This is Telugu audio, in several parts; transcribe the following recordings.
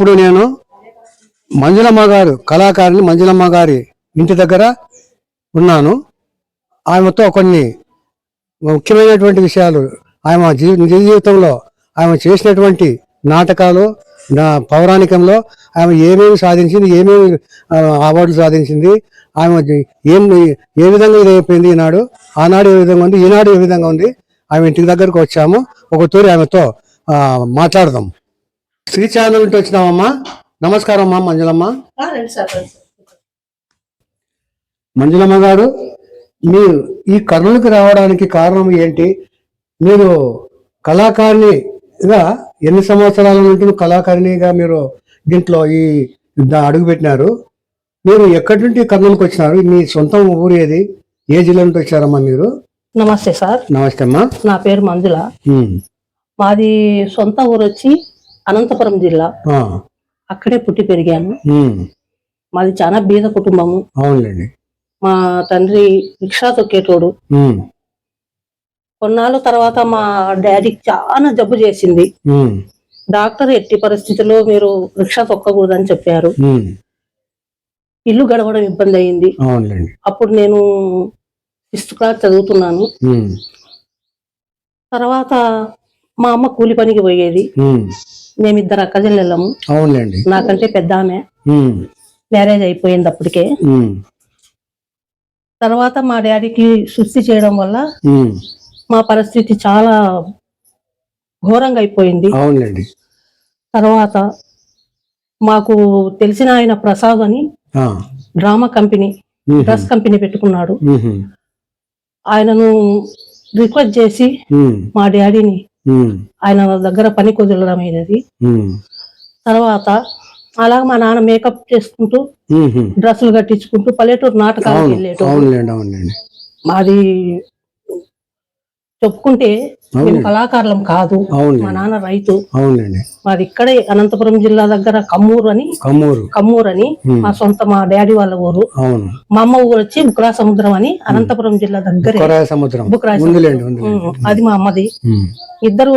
ఇప్పుడు నేను మంజులమ్మ గారు కళాకారిణి మంజులమ్మ గారి ఇంటి దగ్గర ఉన్నాను. ఆమెతో కొన్ని ముఖ్యమైనటువంటి విషయాలు ఆమె జీ- నిజ జీవితంలో ఆమె చేసినటువంటి నాటకాలు నా పౌరాణికంలో ఆమె ఏమేమి సాధించింది ఏమేమి అవార్డులు సాధించింది ఆమె ఏం ఏ విధంగా ఇది అయిపోయింది ఈనాడు ఆనాడు ఏ విధంగా ఉంది ఈనాడు ఏ విధంగా ఉంది ఆమె ఇంటి దగ్గరకు వచ్చాము. ఒక తూరి ఆమెతో మాట్లాడదాం. శ్రీ ఛానల్ నుండి వచ్చినామమ్మా నమస్కారం అమ్మా మంజులమ్మ. మంజులమ్మ గారు మీరు ఈ కర్నూలుకి రావడానికి కారణం ఏంటి? మీరు కళాకారిణిగా ఎన్ని సంవత్సరాల నుండి కళాకారిణిగా మీరు దీంట్లో ఈ అడుగుపెట్టినారు మీరు ఎక్కడి నుండి కర్నూలుకి వచ్చినారు? మీ సొంతం ఊరు ఏది? ఏ జిల్లా నుండి వచ్చారమ్మా మీరు? నమస్తే సార్. నమస్తే అమ్మా. నా పేరు మంజుల. మాది సొంత ఊరు వచ్చి అనంతపురం జిల్లా. అక్కడే పుట్టి పెరిగాను. మాది చాలా బీద కుటుంబము అవునులేండి మా తండ్రి రిక్షా తొక్కేటోడు. కొన్నాళ్ళ తర్వాత మా డాడీకి చాలా జబ్బు చేసింది. డాక్టర్ ఎట్టి పరిస్థితుల్లో మీరు రిక్షా తొక్కకూడదని చెప్పారు. ఇల్లు గడవడం ఇబ్బంది అయింది అప్పుడు నేను సిక్స్త్ క్లాస్ చదువుతున్నాను. తర్వాత మా అమ్మ కూలి పనికి పోయేది మేమిద్దరు అక్కజెల్లెళ్ళము అవునులేండి నాకంటే పెద్ద ఆమె. మ్యారేజ్ అయిపోయింది అప్పటికే. తర్వాత మా డాడీకి సుస్థి చేయడం వల్ల. మా పరిస్థితి చాలా ఘోరంగా అయిపోయింది అవునులేండి తర్వాత మాకు తెలిసిన ఆయన ప్రసాద్ అని. Drama company. డ్రెస్ కంపెనీ పెట్టుకున్నాడు. ఆయనను రిక్వెస్ట్ చేసి. మా డాడీని. ఆయన దగ్గర పని కుదరడం అయినది. తర్వాత అలాగ మా నాన్న మేకప్ చేసుకుంటూ. డ్రెస్సులు కట్టించుకుంటూ పల్లెటూరు అవునులేండి అవునులేండి. మాది చెప్పుకుంటే మేము కళాకారులం కాదు. మా నాన్న రైతు. అవునులేండి మాది ఇక్కడే అనంతపురం జిల్లా దగ్గర కమ్మూరు అని. కమ్మూరు. కమ్మూరు అని. మా సొంత మా డాడీ వాళ్ళ ఊరు. అవును. మా అమ్మ ఊరు వచ్చి బుక్రా సముద్రం అని అనంతపురం జిల్లా దగ్గరే. సముద్రం. ఉందిలేండి అది మా అమ్మది. ఇద్దరు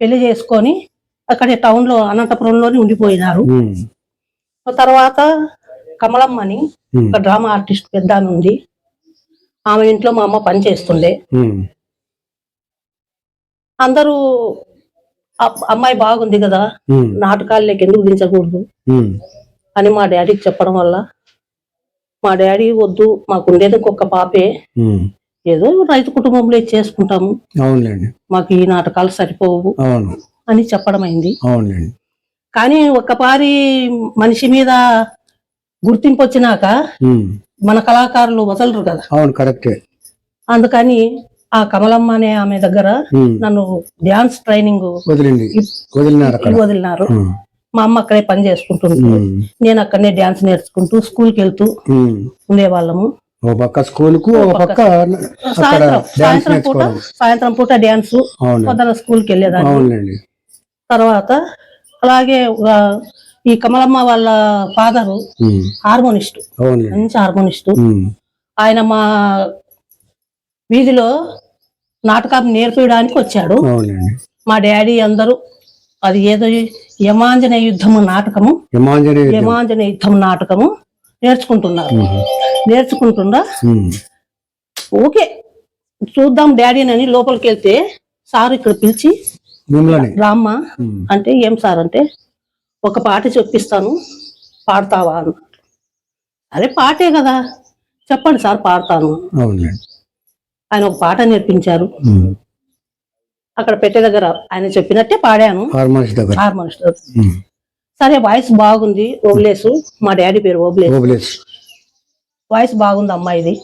పెళ్ళి చేసుకొని అక్కడే టౌన్లో అనంతపురంలోనే ఉండిపోయినారు. తర్వాత కమలమ్మ అని. ఒక డ్రామా ఆర్టిస్ట్ పెద్ద ఉంది ఆమె ఇంట్లో మా అమ్మ పని చేస్తుండే. అందరూ "అప్- అమ్మాయి బాగుంది కదా. నాటకాల్లోకి ఎందుకు దించకూడదు. అని మా డాడీకి చెప్పడం వల్ల మా డాడీ వద్దు మాకు ఉండేది ఇంకొక పాపే. ఏదో రైతు కుటుంబంలో చేసుకుంటాము. మాకు ఈ నాటకాలు సరిపోవు అని చెప్పడం అయింది కానీ ఒక్కపారి మనిషి మీద గుర్తింపు వచ్చినాక. మన కళాకారులు వదలరు కదా. అవును కరెక్టే. అందుకని ఆ కమలమ్మ అనే ఆమె దగ్గర. నన్ను డ్యాన్స్ ట్రైనింగ్ వదిలినారు. మా అమ్మ అక్కడే పని చేసుకుంటుంది. నేను అక్కడనే డ్యాన్స్ నేర్చుకుంటూ వెళ్తూ. ఉండేవాళ్ళము పక్క స్కూల్కు ఒక పక్క అక్కడ సాయంత్రం డాన్స్ పూట సాయంత్రం పూట డ్యాన్స్ అవును పొద్దున స్కూల్కి వెళ్ళేదాన్ని అవునులేండి తర్వాత అలాగే ఈ కమలమ్మ వాళ్ళ ఫాదరు. హార్మోనిస్ట్ మంచి హార్మోనిస్ట్. ఆయన మా వీధిలో నాటకం నేర్పించడానికి వచ్చాడు. మా డాడీ అందరూ అది ఏదో యమాంజనేయ యుద్ధము నాటకము హిమాంజనేయ యుద్ధం. నాటకము నేర్చుకుంటున్నారు. ఉమ్. ఓకే చూద్దాం డాడీని అని లోపలికి వెళ్తే సార్ ఇక్కడ పిలిచి రామ్మ. అంటే ఏం సార్ అంటే ఒక పాట చెప్పిస్తాను పాడతావా? అన్న అరే పాటే కదా చెప్పండి సార్ పాడతాను. ఆయన ఒక పాట నేర్పించారు. అక్కడ పెట్టే దగ్గర ఆయన చెప్పినట్టే పాడాను. హార్మోనిస్ట్. సరే వాయిస్ బాగుంది. ఓబ్లేసు. మా డాడీ పేరు ఓబ్లేసు. వాయిస్ బాగుంది అమ్మాయిది.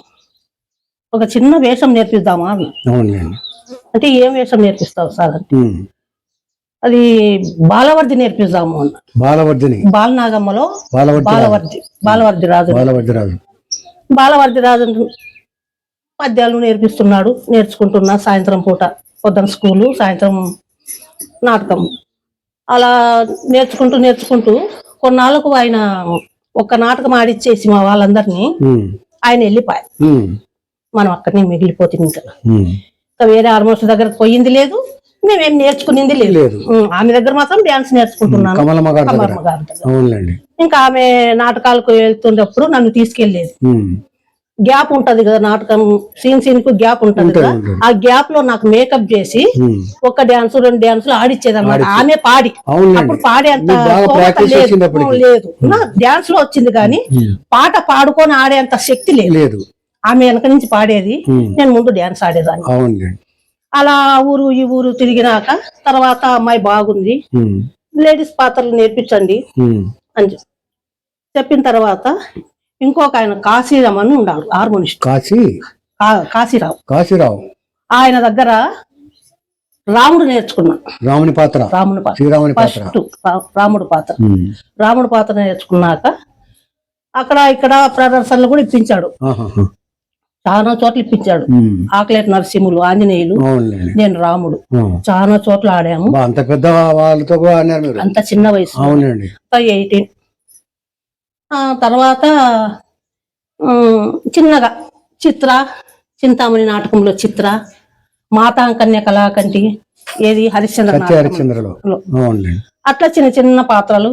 ఒక చిన్న వేషం నేర్పిద్దామా? అని అంటే ఏం వేషం నేర్పిస్తావు సార్? అంటే. అది బాలవర్ది నేర్పిద్దాము అన్న. బాలవర్ధిని బాలనాగమ్మలో బాలవర్ధి. బాలవర్ది బాలవర్ది రాజు బాలవర్ధి రాజు. బాలవర్ది రాజు పద్యాలు నేర్పిస్తున్నాడు నేర్చుకుంటున్నా సాయంత్రం పూట పొద్దున స్కూలు సాయంత్రం నాటకం. అలా నేర్చుకుంటూ నేర్చుకుంటూ కొన్నాళ్ళకు ఆయన ఒక్క నాటకం ఆడిచ్చేసి మా వాళ్ళందరినీ. ఆయన వెళ్ళిపోయి. మనం అక్కడనే మిగిలిపోతుంది ఇంకా. ఇంకా వేరే ఆల్మోస్ట్ దగ్గర పోయింది లేదు మేమేం నేర్చుకునింది లేదు. ఆమె దగ్గర మాత్రం డాన్స్ నేర్చుకుంటున్నాను. కమలమ్మ గారి ఇంకా ఆమె నాటకాలకు వెళ్తున్నప్పుడు నన్ను తీసుకెళ్ళేది. గ్యాప్ ఉంటది కదా నాటకం సీన్ సీన్కు గ్యాప్ ఉంటది కదా. ఆ గ్యాప్లో నాకు మేకప్ చేసి. ఒక డాన్స్ రెండు డాన్సులు ఆడిచ్చేది అన్నమాట ఆమె పాడి అప్పుడు పాడే అంత లేదు. డాన్స్లో వచ్చింది కానీ. పాట పాడుకొని ఆడేంత శక్తి లేదు ఆమె వెనక నుంచి పాడేది. నేను ముందు డాన్స్ ఆడేదాన్ని అలా ఊరు ఈ ఊరు తిరిగినాక తర్వాత అమ్మాయి బాగుంది. లేడీస్ పాత్రలు నేర్పించండి. అని చెప్పి చెప్పిన తర్వాత ఇంకొక ఆయన కాశీరామ్ అని ఉండాలి హార్మోనిస్ట్ కాశీ? కాశీరావు కాశీరావు. ఆయన దగ్గర రాముడు నేర్చుకున్నా. రాముని పాత్ర? రాముడి పాత్ర. శ్రీరాముని పాత్ర. రాముడు పాత్ర. రాముడు పాత్ర నేర్చుకున్నాక అక్కడ ఇక్కడ ప్రదర్శనలు కూడా ఇప్పించాడు. చాలా చోట్ల ఇప్పించాడు. ఆకలేట్ నరసింహులు ఆంజనేయులు నేను రాముడు. చాలా చోట్ల ఆడాము. అంత పెద్ద వాళ్ళతో అంత చిన్న వయసు అవునండి ఎయిటీన్ తర్వాత చిన్నగా చిత్ర చింతామణి నాటకంలో చిత్ర మాతాంకన్య కళాకంటి ఏది? హరిశ్చంద్ర అట్లా చిన్న చిన్న పాత్రలు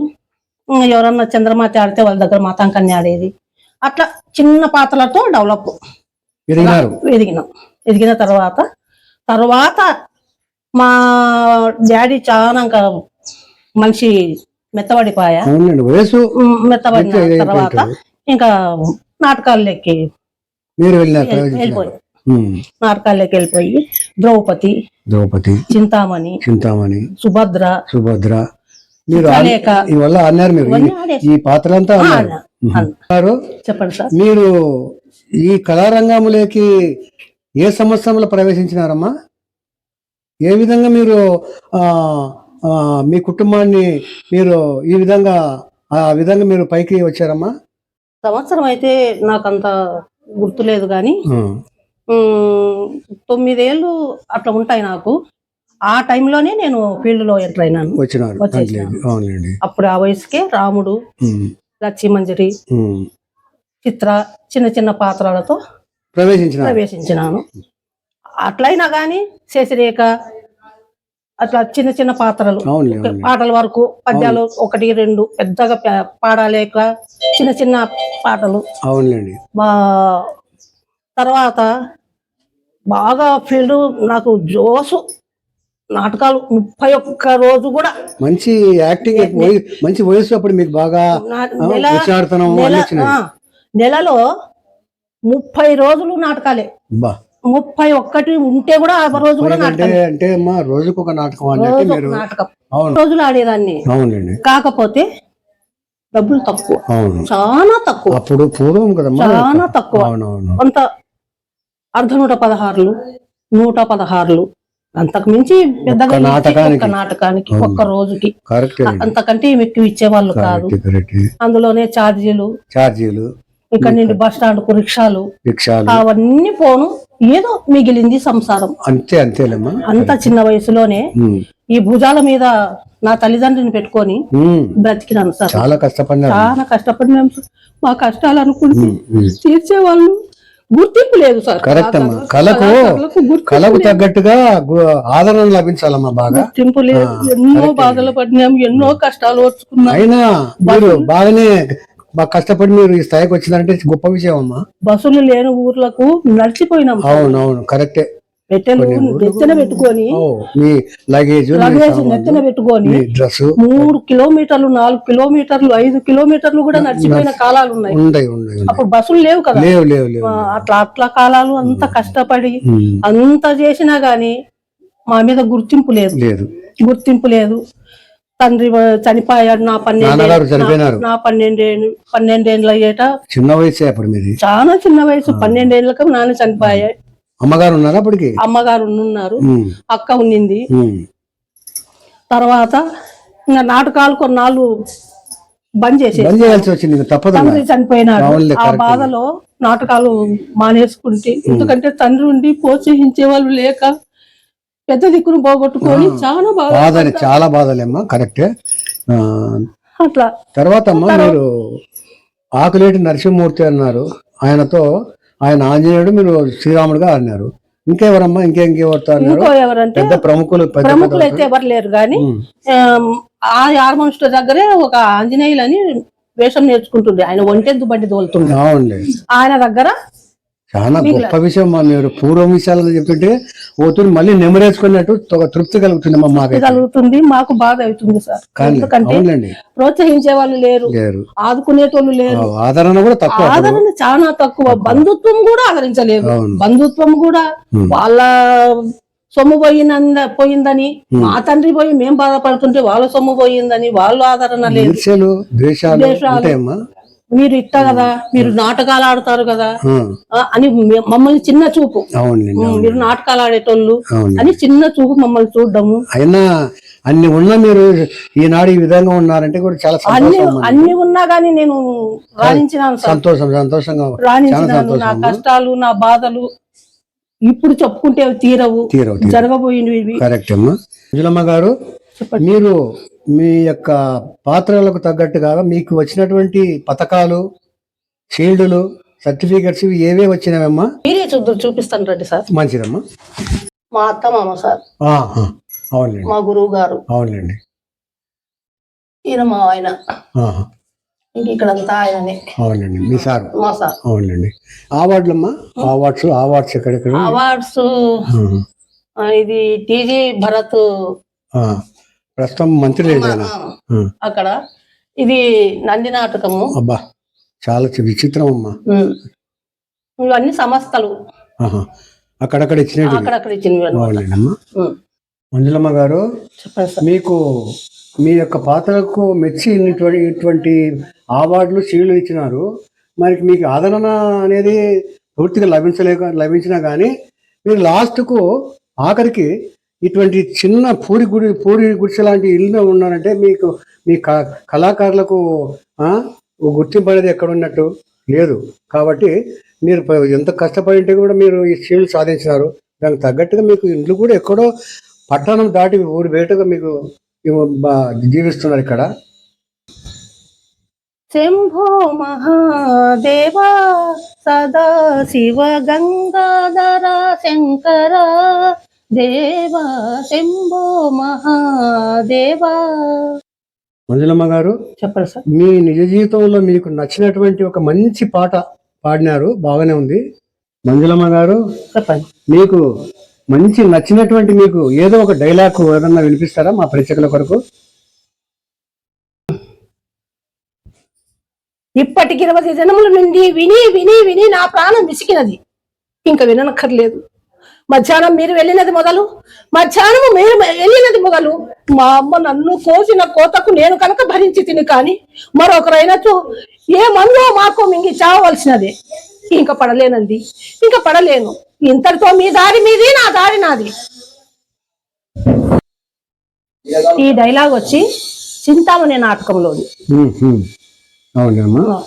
ఎవరన్నా చంద్రమాత ఆడితే వాళ్ళ దగ్గర మాతాంకన్య ఆడేది. అట్లా చిన్న పాత్రలతో డెవలప్. ఎదిగినాం. ఎదిగిన తర్వాత తర్వాత మా డాడీ చాలా ఇంకా మనిషి మెత్తబడిపోయా వయసు మెత్తబడిన మెత్త తర్వాత. ఇంకా నాటకాల్లోకి మీరు. వెళ్ళిపోయి. నాటకాల్లోకి వెళ్ళిపోయి ద్రౌపది ద్రౌపది చింతామణి చింతామణి సుభద్ర సుభద్ర మీరు చిత్రలేఖ. ఈ వల్ల అన్నారు మీరు ఈ- పాత్రలంతా అన్నారు. చెప్పండి సార్ మీరు ఈ కళారంగంలోకి ఏ సంవత్సరంలో ప్రవేశించినారమ్మా ఏ విధంగా మీరు మీ కుటుంబాన్ని మీరు ఈ విధంగా ఆ విధంగా మీరు పైకి వచ్చారమ్మా? సంవత్సరం అయితే నాకంత గుర్తులేదు కానీ తొమ్మిదేళ్ళు అట్లా ఉంటాయి నాకు. ఆ టైంలోనే నేను ఫీల్డ్లో ఎంటర్ అయినాను. అప్పుడు ఆ వయసుకే రాముడు. లక్ష్మీమంజరి. చిత్ర చిన్న చిన్న పాత్రలతో ప్రవేశించినాను. అట్లయినా కానీ శశిరేఖ అట్లా చిన్న చిన్న పాత్రలు. పాటల వరకు పద్యాలు ఒకటి రెండు పెద్దగా పాడలేక చిన్న చిన్న పాటలు. అవునులేండి. మా తర్వాత బాగా ఫీల్డ్ నాకు జోసు నాటకాలు ముప్పై ఒక్క రోజు కూడా. మంచి యాక్టింగ్ మంచి వయసు అప్పుడు మీకు బాగా నెలలో ముప్పై రోజులు నాటకాలే. బా ముప్పై ఒక్కటి ఉంటే కూడా ఆ రోజు కూడా అంటే నాటకాలే అంటే అమ్మా రోజుకు ఒక నాటకం మీరు నాటకం. రోజులు ఆడేదాన్ని. అవునండి. కాకపోతే డబ్బులు తక్కువ. అవును. చాలా తక్కువ. అప్పుడు పూర్వం కదమ్మా. చాలా తక్కువ. కొంత అర్ధ నూట పదహారులు నూట పదహారులు. అంతకు మించి పెద్దగా నాటకానికి. ఒక్క నాటకానికి. ఒక్క రోజుకి. అంతకంటే ఎక్కువ ఇచ్చేవాళ్ళు కాదు. అందులోనే ఛార్జీలు. ఛార్జీలు. ఇక్కడ నుండి బస్ స్టాండ్కు రిక్షాలు రిక్షాలు అవన్నీ పోను ఏదో మిగిలింది సంసారం అంతే అంతేలేమ్మా అంత చిన్న వయసులోనే. ఈ భుజాల మీద నా తల్లిదండ్రుని పెట్టుకొని. బ్రతికినాను సార్ చాలా కష్టపడినారు చాలా కష్టపడినాం సార్. మా కష్టాలు అనుకుంటే. తీర్చేవాళ్ళు గుర్తింపు లేదు సార్ కరెక్ట్ అమ్మా కళకు కళకు. తగ్గట్టుగా ఆదరణ లభించాలమ్మా బాగా గుర్తింపు లేదు ఎన్నో. బాధలు పడినాం ఎన్నో కష్టాలు వచ్చుకున్నాం అయినా మీరు బాగానే బాగా కష్టపడి మీరు ఈ స్థాయికి వచ్చినారంటే గొప్ప విషయం అమ్మా. బస్సులు లేని ఊర్లకు నడిచిపోయినాం. అవును అవును కరెక్టే. పెట్టెలు నెత్తిన పెట్టుకొని మీ లగేజ్ లగేజ్ నెత్తిన పెట్టుకొని డ్రెస్ మూడు కిలోమీటర్లు నాలుగు కిలోమీటర్లు ఐదు కిలోమీటర్లు కూడా నడిచిపోయిన కాలాలు ఉన్నాయి. అప్పుడు బస్సులు లేవు కదా. లేవు లేవు అట్లా అట్లా కాలాలు అంత కష్టపడి అంత చేసినా గాని మా మీద గుర్తింపు లేదు. లేదు. గుర్తింపు లేదు. తండ్రి చనిపోయాడు నా పన్నెండు నా పన్నెండేళ్ళు పన్నెండేళ్ళు అయ్యేట. చిన్న వయసే అప్పుడు మీది? చాలా చిన్న వయసు పన్నెండేళ్ళకి నాన్న చనిపోయాయి అమ్మగారు ఉన్నారా అప్పటికి? అమ్మగారు ఉన్నారు. అక్క ఉన్నింది. తర్వాత ఇంకా నాటకాలు కొన్నాళ్ళు బంద్ చేసే బంద్ చేయాల్సి వచ్చింది తప్పదు. తండ్రి చనిపోయినాడు. ఆ. బాధలో నాటకాలు మానేసుకుంటే. ఎందుకంటే తండ్రి ఉండి ప్రోత్సహించే వాళ్ళు లేక పెద్ద దిక్కును పోగొట్టుకొని చాలా బాధ బాధని చాలా బాధలేమ్మా కరెక్టే. అట్లా. తర్వాత అమ్మా మీరు ఆకులేటి నరసింహమూర్తి అన్నారు. ఆయనతో ఆయన ఆంజనేయుడు మీరు శ్రీరాముడుగా అన్నారు. ఇంకెవరమ్మా ఇంకే ఇంకెవరుతో అన్నారు? ఇంకో ఎవరంటే పెద్ద ప్రముఖులు ప్రముఖులు అయితే ఎవరు లేరు కానీ. ఆ ఆర్మోన్స్టర్ దగ్గరే ఒక ఆంజనేయులు అని వేషం నేర్చుకుంటుండే. ఆయన ఒంటెద్దు బండి తోలుతుండే. ఆయన దగ్గర చాలా గొప్ప విషయం మా మీరు పూర్వం విషయాలు చెప్తుంటే ఓతుని మళ్ళీ నెమరేసుకున్నట్టు తృప్తి కలుగుతుంది మా మాకైతే. కలుగుతుంది మాకు బాధ అవుతుంది సార్. ఎందుకంటే ప్రోత్సహించే వాళ్ళు లేరు లేరు. ఆదుకునేటోళ్ళు లేరు. ఆదరణ కూడా తక్కువ. ఆదరణ చాలా తక్కువ. బంధుత్వం కూడా ఆదరించలేదు. బంధుత్వం కూడా. వాళ్ళ సొమ్ము పోయినంద పోయిందని మా తండ్రి పోయి మేం బాధపడుతుంటే వాళ్ళ సొమ్ము పోయిందని వాళ్ళు ఆదరణ లేదు. ద్వేషాలు మీరు ఇట్టా కదా మీరు నాటకాలు ఆడతారు కదా అని మమ్మల్ని చిన్న చూపు. మీరు నాటకాలు ఆడేటోళ్ళు అని చిన్న చూపు మమ్మల్ని చూడడము. అయినా అన్ని ఉన్న మీరు ఈనాడు ఈ విధంగా ఉన్నారంటే కూడా చాలా అన్ని. అన్ని ఉన్నా గానీ నేను రాణించినాను సార్. సంతోషం సంతోషంగా రాణించినాను. నా. కష్టాలు నా బాధలు ఇప్పుడు చెప్పుకుంటే తీరవు. జరగబోయినవి. కరెక్ట్ అమ్మా గారు. మీరు మీ యొక్క పాత్రలకు తగ్గట్టుగా మీకు వచ్చినటువంటి పథకాలు షీల్డులు సర్టిఫికెట్స్ ఇవి ఏవే వచ్చినవమ్మా మీరే చూద్దరు చూపిస్తాను రండి సార్. మంచిదమ్మా. మా అత్త మామ సార్ అవునులేండి. మా గురువు గారు. అవునులేండి. ఈయన మా ఆయన. ఆహా, ఇంక ఇక్కడంతా ఆయననే. అవునండి మీ సార్. మా సార్. అవునండి అవార్డులమ్మా? అవార్డ్స్ అవార్డ్స్ ఎక్కడెక్కడ? అవార్డ్స్. ఆ, ఇది టీజీ భరత్ ఆ, ప్రస్తుతం మంత్రి లేదేనా? అక్కడ. ఇది నంది నాటకము. అబ్బా చాలా విచిత్రం అమ్మా. ఇవన్నీ సంస్థలు. ఆహా. అక్కడక్కడ ఇచ్చినట్టు అక్కడక్కడ ఇచ్చినవి. మంజులమ్మ గారు మీకు మీ యొక్క పాత్రకు మెచ్చి ఇటువంటి అవార్డులు షీల్డ్లు ఇచ్చినారు. మరి మీకు ఆదరణ అనేది పూర్తిగా లభించలేక లభించినా కానీ మీరు లాస్ట్కు ఆఖరికి ఇటువంటి చిన్న పూరి గుడి పూరి గుడిసె లాంటి ఇల్లు ఉన్నారంటే మీకు మీ క- కళాకారులకు ఆ, గుర్తింపు అనేది ఎక్కడ ఉన్నట్టు లేదు. కాబట్టి మీరు ఎంత కష్టపడి ఉంటే కూడా మీరు ఈ షీల్డ్ సాధించినారు. దానికి తగ్గట్టుగా మీకు ఇండ్లు కూడా ఎక్కడో పట్టణం దాటి ఊరు బయటగా మీకు జీవిస్తున్నారు ఇక్కడ. శంభో మహాదేవా సదా శివ గంగాధర శంకర దేవా శంభో మహాదేవా. మంజులమ్మ గారు చెప్పండి సార్? మీ నిజ జీవితంలో మీకు నచ్చినటువంటి ఒక మంచి పాట పాడినారు బాగానే ఉంది. మంజులమ్మ గారు చెప్పండి. మీకు మంచి నచ్చినటువంటి మీకు ఏదో ఒక డైలాగ్ ఏదన్నా వినిపిస్తారా మా ప్రేక్షకుల కొరకు? ఇప్పటికి ఇరవై జనముల నుండి విని విని విని నా ప్రాణం విసికినది ఇంకా విననక్కర్లేదు. మధ్యాహ్నం మీరు వెళ్ళినది మొదలు? మధ్యాహ్నం మీరు వెళ్ళినది మొదలు? మా అమ్మ నన్ను కోసిన కోతకు నేను కనుక భరించి తిని కాని మరొకరైనచో ఏ మందో మాకో మింగి చావవలసినదే. ఇంకా పడలేనండి ఇంకా పడలేను. ఇంతటితో మీ దారి మీది నా దారి నాది. ఈ డైలాగ్ వచ్చి చింతామణి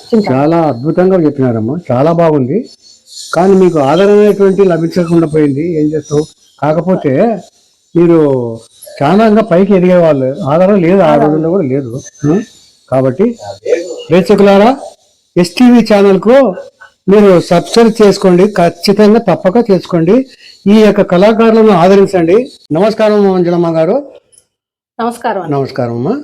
చింత చాలా అద్భుతంగా చెప్పినారమ్మా. చాలా బాగుంది. కానీ మీకు ఆదరణ అనేటువంటి లభించకుండా పోయింది ఏం చేస్తావు? కాకపోతే మీరు చాలా పైకి ఎదిగే వాళ్ళు ఆధారం లేదు ఆ రోజుల్లో కూడా లేదు? కాబట్టి ప్రేక్షకులారా ఎస్టీవీ ఛానల్కు మీరు సబ్స్క్రైబ్ చేసుకోండి ఖచ్చితంగా తప్పక చేసుకోండి. ఈ యొక్క కళాకారులను ఆదరించండి. నమస్కారం మంజులమ్మ గారు. నమస్కారం నమస్కారం అమ్మా.